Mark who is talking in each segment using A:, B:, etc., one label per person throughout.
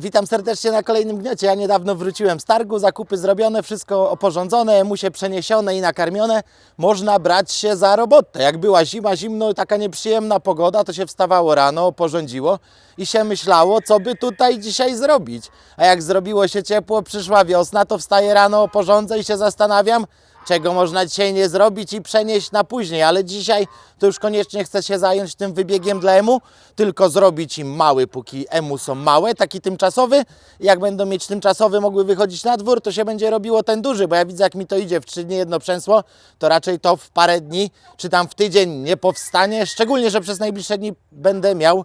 A: Witam serdecznie na kolejnym gniocie. Ja niedawno wróciłem z targu, zakupy zrobione, wszystko oporządzone, musie przeniesione i nakarmione. Można brać się za robotę. Jak była zima, zimno, taka nieprzyjemna pogoda, to się wstawało rano, porządziło i się myślało, co by tutaj dzisiaj zrobić. A jak zrobiło się ciepło, przyszła wiosna, to wstaję rano, porządzę i się zastanawiam, czego można dzisiaj nie zrobić i przenieść na później, ale dzisiaj to już koniecznie chcę się zająć tym wybiegiem dla EMU, tylko zrobić im mały, póki EMU są małe, taki tymczasowy. Jak będą mieć tymczasowy, mogły wychodzić na dwór, to się będzie robiło ten duży, bo ja widzę jak mi to idzie w trzy dni jedno przęsło, to raczej to w parę dni, czy tam w tydzień nie powstanie, szczególnie, że przez najbliższe dni będę miał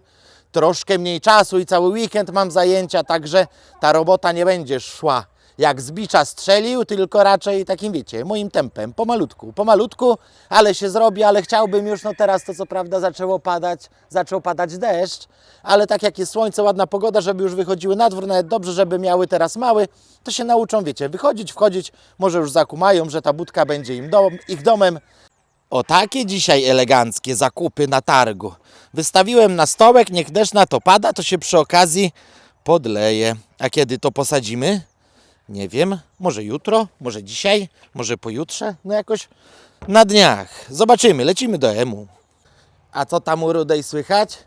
A: troszkę mniej czasu i cały weekend mam zajęcia, także ta robota nie będzie szła jak z bicza strzelił, tylko raczej takim, wiecie, moim tempem, pomalutku, pomalutku, ale się zrobi, ale chciałbym już, no teraz to co prawda zaczęło padać, zaczął padać deszcz, ale tak jak jest słońce, ładna pogoda, żeby już wychodziły na dwór, nawet dobrze, żeby miały teraz mały, to się nauczą, wiecie, wychodzić, wchodzić, może już zakumają, że ta budka będzie im dom, ich domem, o takie dzisiaj eleganckie zakupy na targu. Wystawiłem na stołek, niech deszcz na to pada, to się przy okazji podleje. A kiedy to posadzimy? Nie wiem, może jutro, może dzisiaj, może pojutrze, no jakoś na dniach. Zobaczymy, lecimy do EMU. A co tam u Rudej słychać?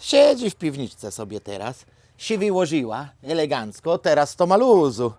A: Siedzi w piwniczce sobie teraz. Się wyłożyła elegancko, teraz to ma luzu.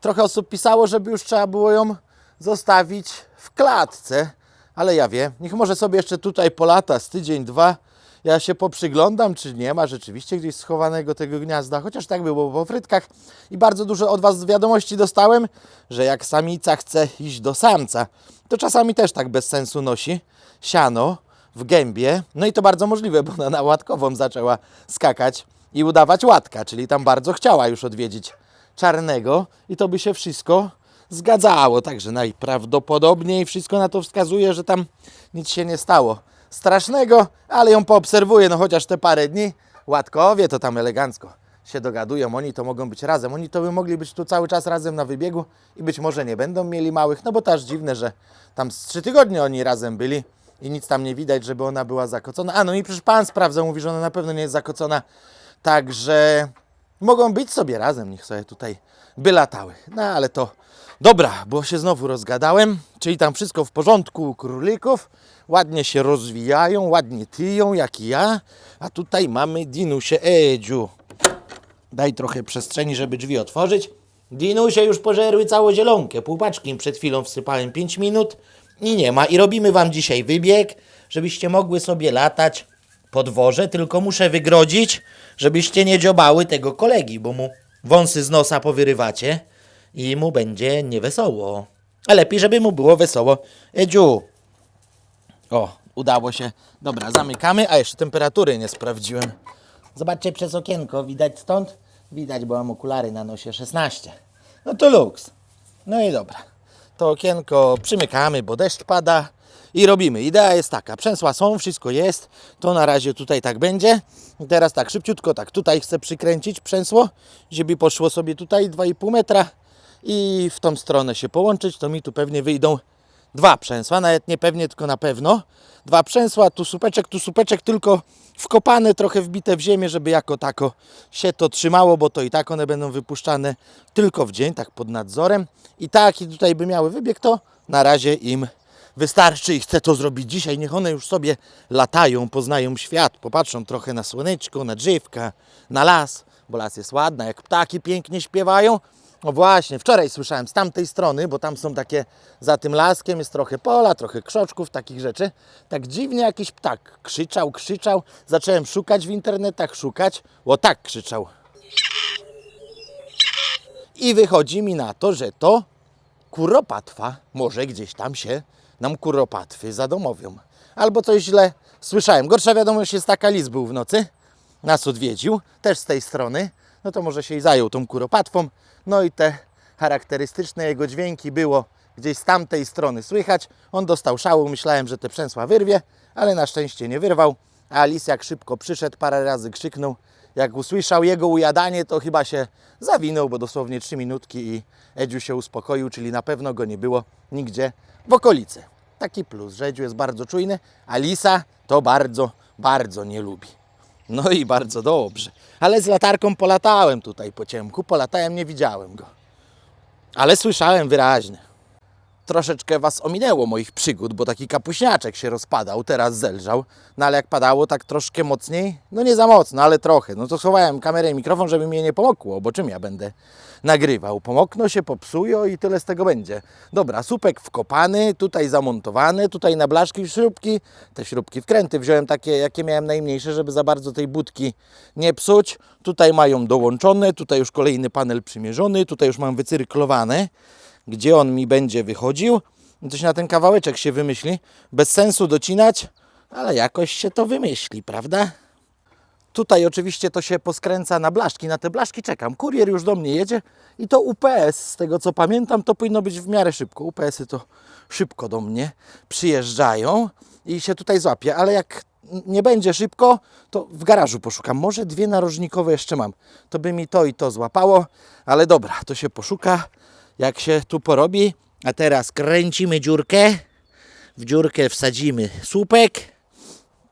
A: Trochę osób pisało, żeby już trzeba było ją zostawić w klatce, ale ja wiem, niech może sobie jeszcze tutaj polata z tydzień, dwa. Ja się poprzyglądam, czy nie ma rzeczywiście gdzieś schowanego tego gniazda, chociaż tak było po frytkach. I bardzo dużo od Was wiadomości dostałem, że jak samica chce iść do samca, to czasami też tak bez sensu nosi siano w gębie. No i to bardzo możliwe, bo ona na łatkową zaczęła skakać i udawać łatka, czyli tam bardzo chciała już odwiedzić czarnego i to by się wszystko zgadzało. Także najprawdopodobniej wszystko na to wskazuje, że tam nic się nie stało strasznego, ale ją poobserwuję, no chociaż te parę dni. Łatkowie to tam elegancko się dogadują, oni to mogą być razem. Oni to by mogli być tu cały czas razem na wybiegu i być może nie będą mieli małych, no bo to aż dziwne, że tam z trzy tygodnie oni razem byli i nic tam nie widać, żeby ona była zakocona. A no i przecież pan sprawdza, mówi, że ona na pewno nie jest zakocona, także mogą być sobie razem, niech sobie tutaj by latały. No ale to dobra, bo się znowu rozgadałem, czyli tam wszystko w porządku u królików, ładnie się rozwijają, ładnie tyją jak i ja, a tutaj mamy Dinusie Edziu. Daj trochę przestrzeni, żeby drzwi otworzyć. Dinusie już pożerły całą zielonkę, pół paczki im przed chwilą wsypałem 5 minut i nie ma. I robimy Wam dzisiaj wybieg, żebyście mogły sobie latać po dworze, tylko muszę wygrodzić, żebyście nie dziobały tego kolegi, bo mu wąsy z nosa powyrywacie i mu będzie niewesoło. A lepiej, żeby mu było wesoło. Edziu, o, udało się. Dobra, zamykamy, a jeszcze temperatury nie sprawdziłem. Zobaczcie przez okienko, widać stąd? Widać, bo mam okulary na nosie 16. No to luks. No i dobra. To okienko przymykamy, bo deszcz pada i robimy. Idea jest taka, przęsła są, wszystko jest. To na razie tutaj tak będzie. I teraz tak szybciutko, tak tutaj chcę przykręcić przęsło, żeby poszło sobie tutaj 2,5 metra i w tą stronę się połączyć, to mi tu pewnie wyjdą dwa przęsła, nawet nie pewnie, tylko na pewno. Dwa przęsła, tu supeczek, tu supeczek, tylko wkopane, trochę wbite w ziemię, żeby jako tako się to trzymało, bo to i tak one będą wypuszczane tylko w dzień, tak pod nadzorem. I taki tutaj by miały wybieg, to na razie im wystarczy i chcę to zrobić dzisiaj. Niech one już sobie latają, poznają świat, popatrzą trochę na słoneczko, na drzewka, na las, bo las jest ładny, jak ptaki pięknie śpiewają. No właśnie, wczoraj słyszałem z tamtej strony, bo tam są takie, za tym laskiem jest trochę pola, trochę krzoczków, takich rzeczy. Tak dziwnie jakiś ptak krzyczał, krzyczał. Zacząłem szukać w internetach, szukać. O tak krzyczał. I wychodzi mi na to, że to kuropatwa. Może gdzieś tam się nam kuropatwy zadomowią. Albo coś źle słyszałem. Gorsza wiadomość jest taka, lis był w nocy. Nas odwiedził, też z tej strony. No to może się i zajął tą kuropatwą. No i te charakterystyczne jego dźwięki było gdzieś z tamtej strony słychać. On dostał szału, myślałem, że te przęsła wyrwie, ale na szczęście nie wyrwał. A lis jak szybko przyszedł, parę razy krzyknął. Jak usłyszał jego ujadanie, to chyba się zawinął, bo dosłownie trzy minutki i Edziu się uspokoił, czyli na pewno go nie było nigdzie w okolicy. Taki plus, że Edziu jest bardzo czujny, a lisa to bardzo, bardzo nie lubi. No i bardzo dobrze. Ale z latarką polatałem tutaj po ciemku, polatałem, nie widziałem go. Ale słyszałem wyraźnie. Troszeczkę was ominęło moich przygód, bo taki kapuśniaczek się rozpadał, teraz zelżał. No ale jak padało tak troszkę mocniej, no nie za mocno, ale trochę. No to schowałem kamerę i mikrofon, żeby mi nie pomogło, bo czym ja będę nagrywał? Pomokno się, popsują i tyle z tego będzie. Dobra, słupek wkopany, tutaj zamontowany, tutaj na blaszki śrubki, te śrubki wkręty wziąłem takie, jakie miałem najmniejsze, żeby za bardzo tej budki nie psuć. Tutaj mają dołączone, tutaj już kolejny panel przymierzony, tutaj już mam wycyrklowane gdzie on mi będzie wychodził. Coś na ten kawałeczek się wymyśli. Bez sensu docinać, ale jakoś się to wymyśli, prawda? Tutaj oczywiście to się poskręca na blaszki. Na te blaszki czekam. Kurier już do mnie jedzie i to UPS, z tego co pamiętam, to powinno być w miarę szybko. UPS-y to szybko do mnie przyjeżdżają i się tutaj złapie, ale jak nie będzie szybko, to w garażu poszukam. Może dwie narożnikowe jeszcze mam. To by mi to i to złapało, ale dobra, to się poszuka, jak się tu porobi. A teraz kręcimy dziurkę. W dziurkę wsadzimy słupek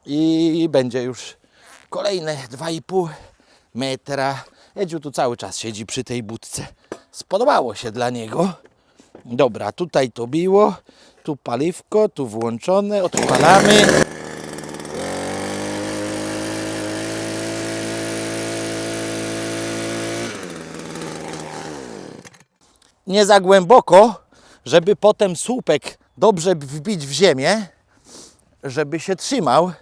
A: i będzie już kolejne 2,5 metra. Edziu tu cały czas siedzi przy tej budce. Spodobało się dla niego. Dobra, tutaj to biło, tu paliwko, tu włączone, odpalamy. Nie za głęboko, żeby potem słupek dobrze wbić w ziemię, żeby się trzymał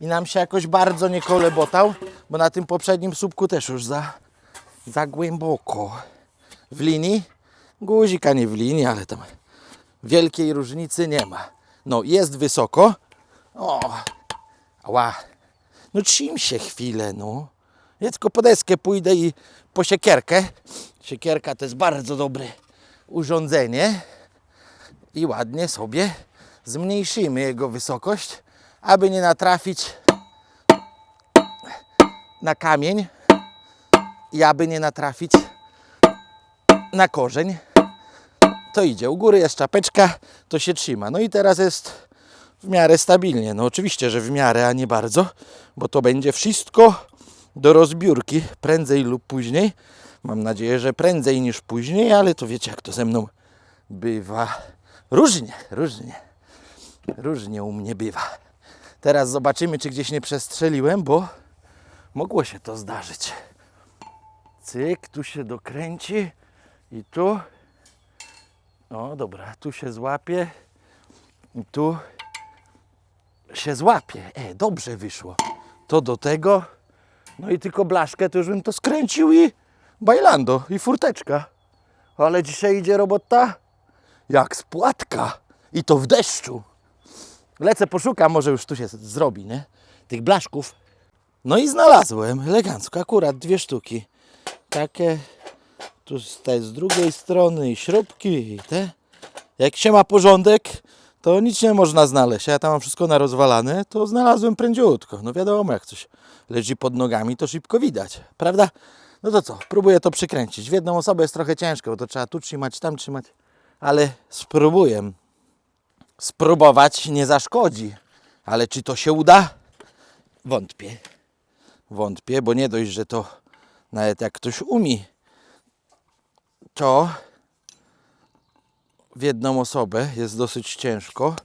A: i nam się jakoś bardzo nie kolebotał, bo na tym poprzednim słupku też już za, za głęboko. W linii, guzika nie w linii, ale tam wielkiej różnicy nie ma. No, jest wysoko. O, ała. No trzym się chwilę, no. Ja tylko po deskę pójdę i po siekierkę. Siekierka to jest bardzo dobre urządzenie. I ładnie sobie zmniejszymy jego wysokość, aby nie natrafić na kamień i aby nie natrafić na korzeń. To idzie. U góry jest czapeczka, to się trzyma. No i teraz jest w miarę stabilnie. No oczywiście, że w miarę, a nie bardzo, bo to będzie wszystko do rozbiórki prędzej lub później. Mam nadzieję, że prędzej niż później, ale to wiecie, jak to ze mną bywa. Różnie, różnie. Różnie u mnie bywa. Teraz zobaczymy, czy gdzieś nie przestrzeliłem, bo mogło się to zdarzyć. Cyk, tu się dokręci i tu. O, dobra, tu się złapie i tu się złapie. E, dobrze wyszło. To do tego. No i tylko blaszkę, to już bym to skręcił i bajlando, i furteczka. Ale dzisiaj idzie robota jak spłatka. I to w deszczu. Lecę, poszukam, może już tu się zrobi, nie? Tych blaszków. No i znalazłem, elegancko, akurat dwie sztuki. Takie, tu z tej z drugiej strony i śrubki i te. Jak się ma porządek, to nic nie można znaleźć. Ja tam mam wszystko narozwalane, to znalazłem prędziutko. No wiadomo, jak coś leży pod nogami, to szybko widać, prawda? No to co, próbuję to przykręcić. W jedną osobę jest trochę ciężko, bo to trzeba tu trzymać, tam trzymać, ale spróbuję. Spróbować nie zaszkodzi. Ale czy to się uda? Wątpię. Wątpię, bo nie dość, że to nawet jak ktoś umie, to w jedną osobę jest dosyć ciężko.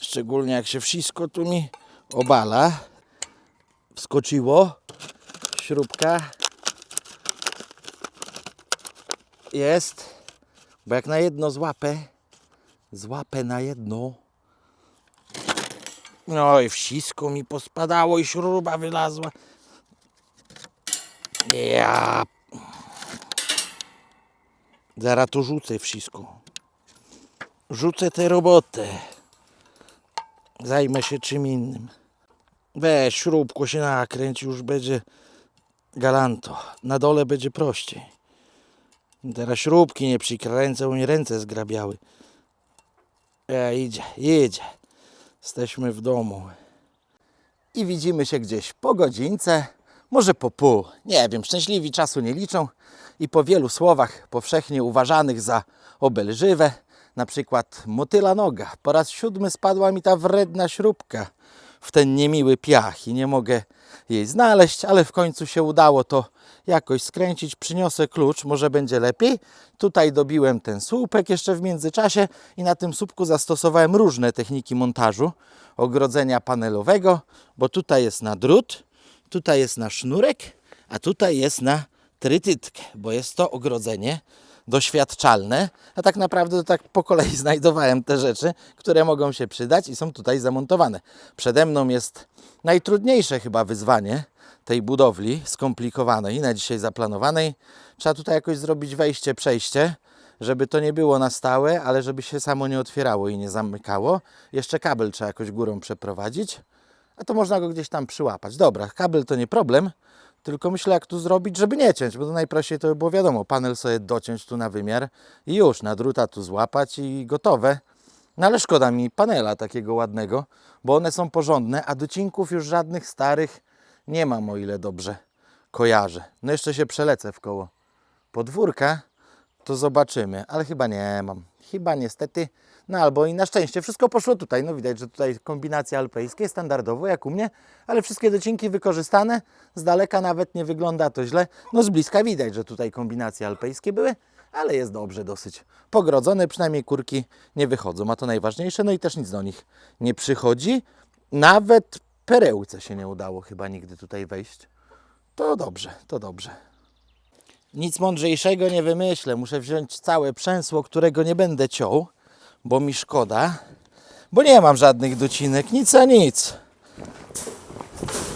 A: Szczególnie jak się wszystko tu mi obala. Wskoczyło. Śrubka. Jest. Bo jak na jedno złapę, złapę na jedno. No i wszystko mi pospadało i śruba wylazła. Ja. Zaraz to rzucę wszystko. Rzucę tę robotę. Zajmę się czym innym. Weź śrubko się nakręć, już będzie galanto. Na dole będzie prościej. Teraz śrubki nie przykręcę, mi ręce zgrabiały. E, idzie, idzie. Jesteśmy w domu. I widzimy się gdzieś po godzince, może po pół. Nie wiem, szczęśliwi czasu nie liczą i po wielu słowach powszechnie uważanych za obelżywe, na przykład motyla noga. Po raz siódmy spadła mi ta wredna śrubka w ten niemiły piach i nie mogę jej znaleźć, ale w końcu się udało to jakoś skręcić. Przyniosę klucz, może będzie lepiej. Tutaj dobiłem ten słupek jeszcze w międzyczasie i na tym słupku zastosowałem różne techniki montażu ogrodzenia panelowego, bo tutaj jest na drut, tutaj jest na sznurek, a tutaj jest na trytytkę, bo jest to ogrodzenie doświadczalne, a tak naprawdę to tak po kolei znajdowałem te rzeczy, które mogą się przydać i są tutaj zamontowane. Przede mną jest najtrudniejsze chyba wyzwanie tej budowli skomplikowanej, na dzisiaj zaplanowanej. Trzeba tutaj jakoś zrobić wejście, przejście, żeby to nie było na stałe, ale żeby się samo nie otwierało i nie zamykało. Jeszcze kabel trzeba jakoś górą przeprowadzić, a to można go gdzieś tam przyłapać. Dobra, kabel to nie problem, tylko myślę, jak tu zrobić, żeby nie ciąć, bo to najprościej to by było wiadomo, panel sobie dociąć tu na wymiar i już, na druta tu złapać i gotowe. No ale szkoda mi panela takiego ładnego, bo one są porządne, a docinków już żadnych starych nie mam, o ile dobrze kojarzę. No jeszcze się przelecę w koło podwórka, to zobaczymy, ale chyba nie mam. Chyba niestety, no albo i na szczęście wszystko poszło tutaj. No widać, że tutaj kombinacje alpejskie standardowo jak u mnie, ale wszystkie docinki wykorzystane. Z daleka nawet nie wygląda to źle. No z bliska widać, że tutaj kombinacje alpejskie były, ale jest dobrze dosyć. Pogrodzone, przynajmniej kurki nie wychodzą, a to najważniejsze. No i też nic do nich nie przychodzi. Nawet perełce się nie udało chyba nigdy tutaj wejść. To dobrze, to dobrze. Nic mądrzejszego nie wymyślę. Muszę wziąć całe przęsło, którego nie będę ciął, bo mi szkoda. Bo nie mam żadnych docinek, nic a nic.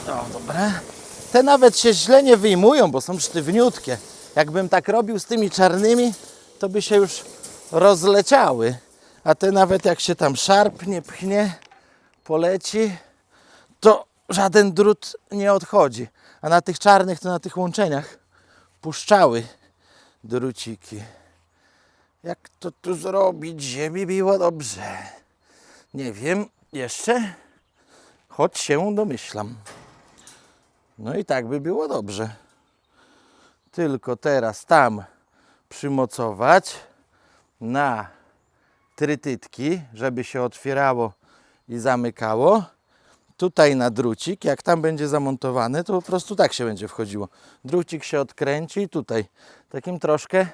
A: No dobra. Te nawet się źle nie wyjmują, bo są sztywniutkie. Jakbym tak robił z tymi czarnymi, to by się już rozleciały. A te nawet jak się tam szarpnie, pchnie, poleci, to żaden drut nie odchodzi. A na tych czarnych, to na tych łączeniach puszczały druciki. Jak to tu zrobić, żeby było dobrze? Nie wiem jeszcze, choć się domyślam. No i tak by było dobrze. Tylko teraz tam przymocować na trytytki, żeby się otwierało i zamykało. Tutaj na drucik, jak tam będzie zamontowany, to po prostu tak się będzie wchodziło. Drucik się odkręci i tutaj takim troszkę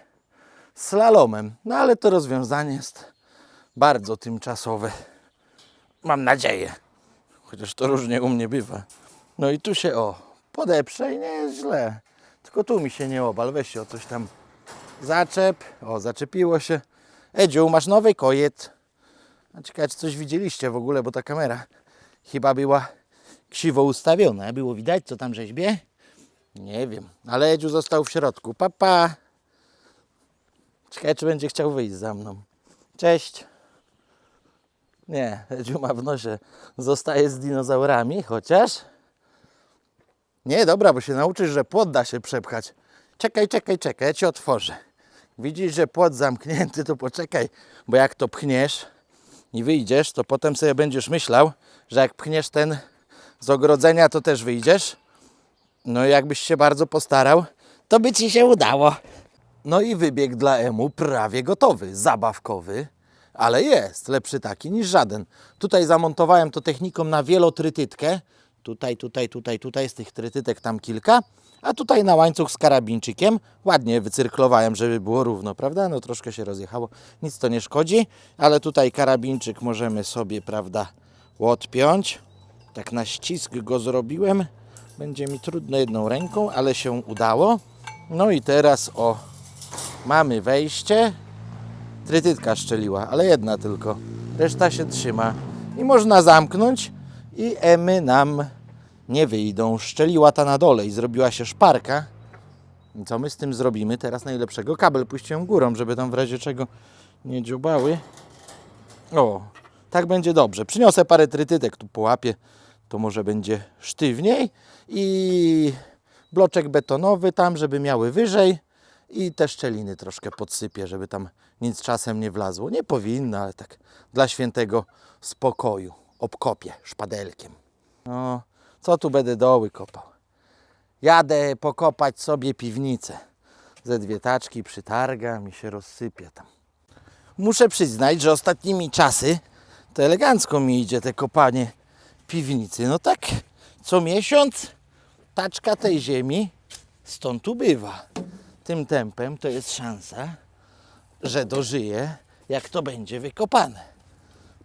A: slalomem. No ale to rozwiązanie jest bardzo tymczasowe. Mam nadzieję. Chociaż to różnie u mnie bywa. No i tu się o, podeprze i nie jest źle. Tylko tu mi się nie obal, weź się o coś tam zaczep. O, zaczepiło się. Edziu, masz nowy kojet. A ciekawe, czy coś widzieliście w ogóle, bo ta kamera chyba była krzywo ustawiona. Było widać, co tam rzeźbie? Nie wiem, ale Edziu został w środku. Papa. Pa. Ciekawe, czy będzie chciał wyjść za mną. Cześć. Nie, Edziu ma w nosie. Zostaje z dinozaurami, chociaż... Nie, dobra, bo się nauczysz, że płot da się przepchać. Czekaj, czekaj, czekaj, ja ci otworzę. Widzisz, że płot zamknięty, to poczekaj, bo jak to pchniesz i wyjdziesz, to potem sobie będziesz myślał, że jak pchniesz ten z ogrodzenia, to też wyjdziesz. No i jakbyś się bardzo postarał, to by ci się udało. No i wybieg dla Emu prawie gotowy, zabawkowy, ale jest lepszy taki niż żaden. Tutaj zamontowałem to techniką na wielotrytytkę. Tutaj, tutaj, tutaj, tutaj z tych trytytek tam kilka. A tutaj na łańcuch z karabinczykiem. Ładnie wycyrklowałem, żeby było równo, prawda? No troszkę się rozjechało, nic to nie szkodzi. Ale tutaj karabinczyk możemy sobie, prawda, odpiąć. Tak na ścisk go zrobiłem. Będzie mi trudno jedną ręką, ale się udało. No i teraz o, mamy wejście. Trytytka szczeliła, ale jedna tylko. Reszta się trzyma. I można zamknąć i emy nam nie wyjdą. Szczeliła ta na dole i zrobiła się szparka. I co my z tym zrobimy? Teraz najlepszego kabel puściłem górą, żeby tam w razie czego nie dziubały. O, tak będzie dobrze. Przyniosę parę trytytek tu połapię, to może będzie sztywniej. I bloczek betonowy tam, żeby miały wyżej. I te szczeliny troszkę podsypię, żeby tam nic czasem nie wlazło. Nie powinno, ale tak dla świętego spokoju. Obkopię szpadelkiem. No, co tu będę doły kopał? Jadę pokopać sobie piwnicę. Ze dwie taczki przytargam i się rozsypie tam. Muszę przyznać, że ostatnimi czasy to elegancko mi idzie te kopanie piwnicy. No tak, co miesiąc taczka tej ziemi stąd ubywa. Tym tempem to jest szansa, że dożyje, jak to będzie wykopane.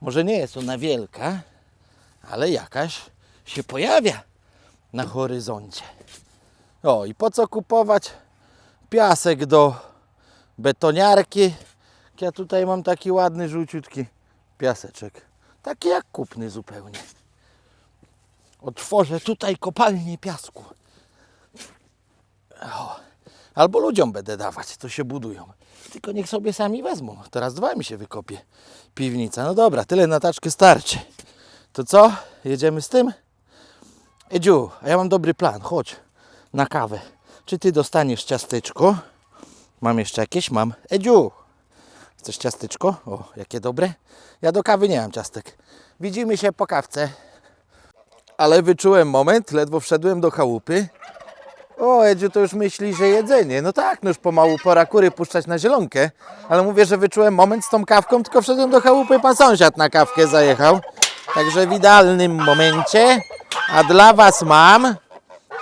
A: Może nie jest ona wielka, ale jakaś się pojawia na horyzoncie. O, i po co kupować piasek do betoniarki? Ja tutaj mam taki ładny, żółciutki piaseczek. Taki jak kupny zupełnie. Otworzę tutaj kopalnię piasku. O, albo ludziom będę dawać, co się budują. Tylko niech sobie sami wezmą. Teraz dwa mi się wykopie piwnica. No dobra, tyle na taczkę starczy. To co? Jedziemy z tym? Edziu, a ja mam dobry plan. Chodź na kawę. Czy ty dostaniesz ciasteczko? Mam jeszcze jakieś? Mam. Edziu, chcesz ciasteczko? O, jakie dobre. Ja do kawy nie mam ciastek. Widzimy się po kawce. Ale wyczułem moment, ledwo wszedłem do chałupy. O, Edziu to już myśli, że jedzenie. No tak, no już pomału pora kury puszczać na zielonkę. Ale mówię, że wyczułem moment z tą kawką, tylko wszedłem do chałupy, pan sąsiad na kawkę zajechał. Także w idealnym momencie. A dla Was mam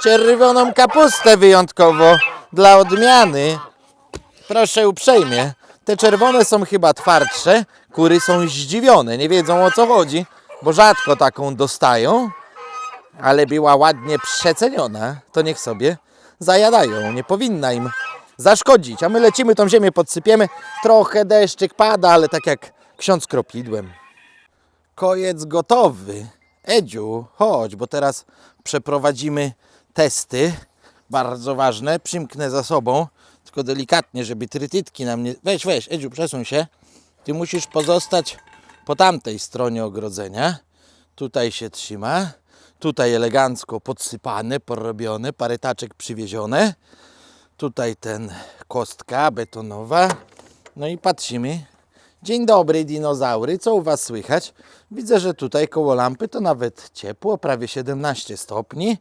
A: czerwoną kapustę wyjątkowo dla odmiany. Proszę uprzejmie. Te czerwone są chyba twardsze. Kury są zdziwione, nie wiedzą o co chodzi, bo rzadko taką dostają. Ale była ładnie przeceniona, to niech sobie zajadają. Nie powinna im zaszkodzić. A my lecimy, tą ziemię podsypiemy. Trochę deszczyk pada, ale tak jak ksiądz kropidłem. Kojec gotowy. Edziu, chodź, bo teraz przeprowadzimy testy. Bardzo ważne. Przymknę za sobą, delikatnie, żeby trytytki nam nie... Weź, weź, Edziu, przesuń się. Ty musisz pozostać po tamtej stronie ogrodzenia. Tutaj się trzyma. Tutaj elegancko podsypane, porobione, parę taczek przywiezione. Tutaj ten kostka betonowa. No i patrzymy. Dzień dobry, dinozaury. Co u Was słychać? Widzę, że tutaj koło lampy to nawet ciepło, prawie 17 stopni.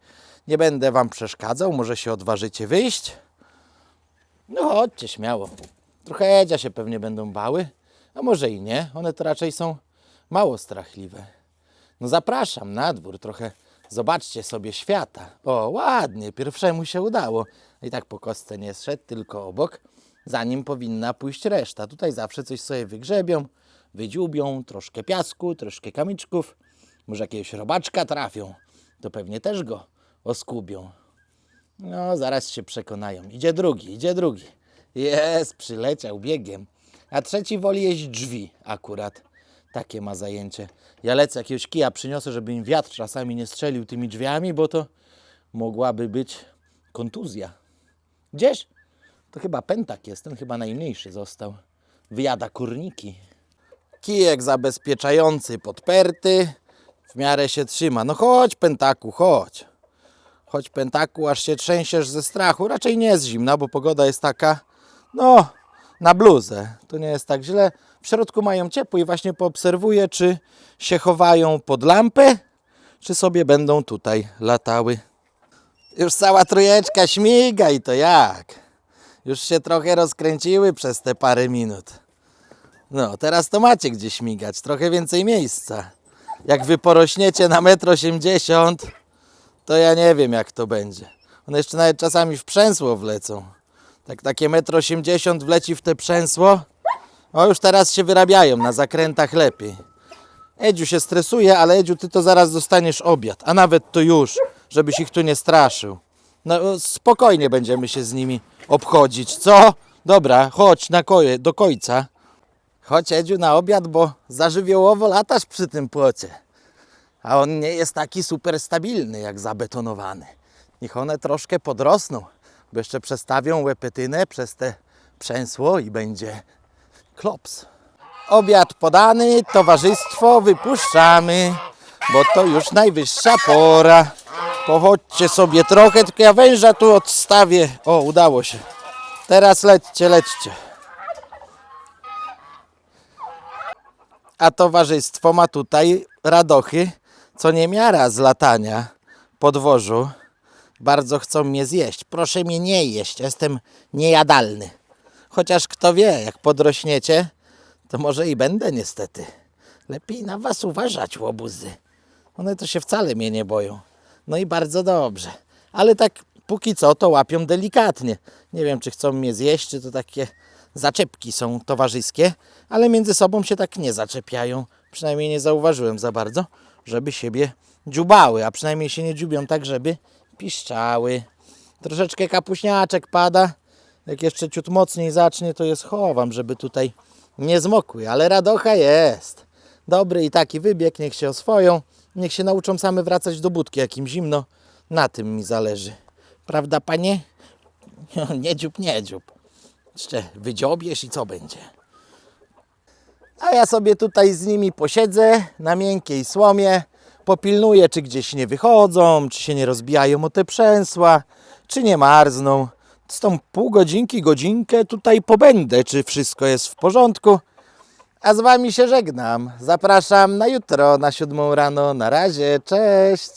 A: Nie będę Wam przeszkadzał, może się odważycie wyjść. No chodźcie śmiało. Trochę Edzia się pewnie będą bały, a może i nie. One to raczej są mało strachliwe. No zapraszam na dwór, trochę zobaczcie sobie świata. O, ładnie, pierwszemu się udało. I tak po kostce nie zszedł, tylko obok. Zanim powinna pójść reszta. Tutaj zawsze coś sobie wygrzebią, wydziubią, troszkę piasku, troszkę kamyczków. Może jakiegoś robaczka trafią. To pewnie też go oskubią. No, zaraz się przekonają. Idzie drugi, idzie drugi. Jest, przyleciał biegiem. A trzeci woli jeść drzwi akurat. Takie ma zajęcie. Ja lecę jakiegoś kija przyniosę, żeby im wiatr czasami nie strzelił tymi drzwiami, bo to mogłaby być kontuzja. Gdzieś? To chyba pętak jest, ten chyba najmniejszy został. Wyjada kurniki. Kijek zabezpieczający podperty. W miarę się trzyma. No chodź, pętaku, chodź. Chodź, pętaku, aż się trzęsiesz ze strachu. Raczej nie jest zimna, bo pogoda jest taka, no, na bluzę. To nie jest tak źle. W środku mają ciepło i właśnie poobserwuję, czy się chowają pod lampę, czy sobie będą tutaj latały. Już cała trójeczka śmiga i to jak? Już się trochę rozkręciły przez te parę minut. No, teraz to macie gdzie śmigać, trochę więcej miejsca. Jak wy porośniecie na 1,80 m, to ja nie wiem jak to będzie. One jeszcze nawet czasami w przęsło wlecą. Tak takie 1,80 m wleci w te przęsło. O, już teraz się wyrabiają na zakrętach lepiej. Edziu się stresuje, ale Edziu, ty to zaraz dostaniesz obiad, a nawet to już, żebyś ich tu nie straszył. No spokojnie będziemy się z nimi obchodzić, co? Dobra, chodź na koje, do końca. Chodź Edziu na obiad, bo zażywiołowo latasz przy tym płocie. A on nie jest taki super stabilny jak zabetonowany. Niech one troszkę podrosną, bo jeszcze przestawią łepetynę przez te przęsło i będzie klops. Obiad podany, towarzystwo wypuszczamy, bo to już najwyższa pora. Pochodźcie sobie trochę, tylko ja węża tu odstawię. O, udało się. Teraz lećcie, lećcie. A towarzystwo ma tutaj radochy, co nie miara z latania po dworzu. Bardzo chcą mnie zjeść. Proszę mnie nie jeść, jestem niejadalny. Chociaż kto wie, jak podrośniecie, to może i będę niestety. Lepiej na was uważać, łobuzy. One to się wcale mnie nie boją. No i bardzo dobrze. Ale tak póki co to łapią delikatnie. Nie wiem, czy chcą mnie zjeść, czy to takie zaczepki są towarzyskie, ale między sobą się tak nie zaczepiają. Przynajmniej nie zauważyłem za bardzo, żeby siebie dziubały, a przynajmniej się nie dziubią tak, żeby piszczały. Troszeczkę kapuśniaczek pada. Jak jeszcze ciut mocniej zacznie, to je schowam, żeby tutaj nie zmokły, ale radocha jest. Dobry i taki wybieg, niech się oswoją, niech się nauczą same wracać do budki, jak im zimno. Na tym mi zależy. Prawda, panie? Nie dziób, nie dziób. Jeszcze wydziobiesz i co będzie? A ja sobie tutaj z nimi posiedzę na miękkiej słomie, popilnuję, czy gdzieś nie wychodzą, czy się nie rozbijają o te przęsła, czy nie marzną. Z tą pół godzinki, godzinkę tutaj pobędę, czy wszystko jest w porządku. A z Wami się żegnam. Zapraszam na jutro, na siódmą rano. Na razie, cześć!